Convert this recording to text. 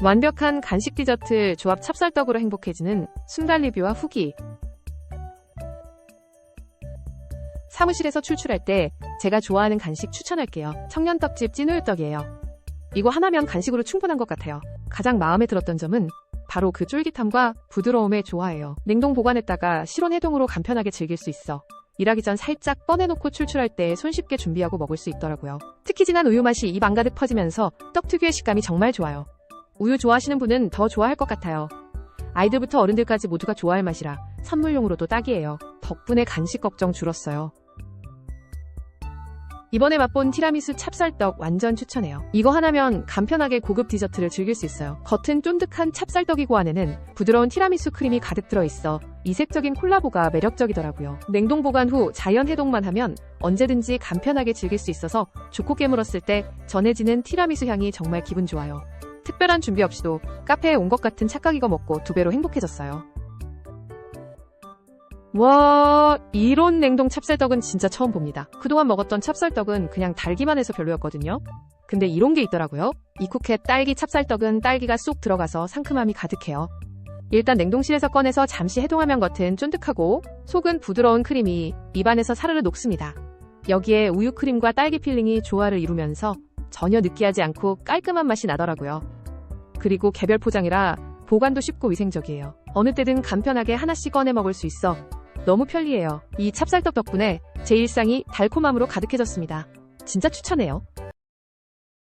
완벽한 간식 디저트 조합 찹쌀떡으로 행복해지는 순달 리뷰와 후기. 사무실에서 출출할 때 제가 좋아하는 간식 추천할게요. 청년떡집 찐우유떡이에요. 이거 하나면 간식으로 충분한 것 같아요. 가장 마음에 들었던 점은 바로 그 쫄깃함과 부드러움에 좋아해요. 냉동 보관했다가 실온 해동으로 간편하게 즐길 수 있어. 일하기 전 살짝 꺼내놓고 출출할 때 손쉽게 준비하고 먹을 수 있더라고요. 특히 진한 우유 맛이 입 안가득 퍼지면서 떡 특유의 식감이 정말 좋아요. 우유 좋아하시는 분은 더 좋아할 것 같아요. 아이들부터 어른들까지 모두가 좋아할 맛이라 선물용으로도 딱이에요. 덕분에 간식 걱정 줄었어요. 이번에 맛본 티라미수 찹쌀떡 완전 추천해요. 이거 하나면 간편하게 고급 디저트를 즐길 수 있어요. 겉은 쫀득한 찹쌀떡이고 안에는 부드러운 티라미수 크림이 가득 들어있어 이색적인 콜라보가 매력적이더라고요. 냉동 보관 후 자연 해동만 하면 언제든지 간편하게 즐길 수 있어서 좋고 깨물었을 때 전해지는 티라미수 향이 정말 기분 좋아요. 특별한 준비 없이도 카페에 온 것 같은 착각 이거 먹고 두 배로 행복해졌어요. 와, 이런 냉동 찹쌀떡은 진짜 처음 봅니다. 그동안 먹었던 찹쌀떡은 그냥 달기만 해서 별로였거든요. 근데 이런 게 있더라고요. 이쿠켓 딸기 찹쌀떡은 딸기가 쏙 들어가서 상큼함이 가득해요. 일단 냉동실에서 꺼내서 잠시 해동하면 겉은 쫀득하고 속은 부드러운 크림이 입안에서 사르르 녹습니다. 여기에 우유 크림과 딸기 필링이 조화를 이루면서 전혀 느끼하지 않고 깔끔한 맛이 나더라고요. 그리고 개별 포장이라 보관도 쉽고 위생적이에요. 어느 때든 간편하게 하나씩 꺼내 먹을 수 있어 너무 편리해요. 이 찹쌀떡 덕분에 제 일상이 달콤함으로 가득해졌습니다. 진짜 추천해요.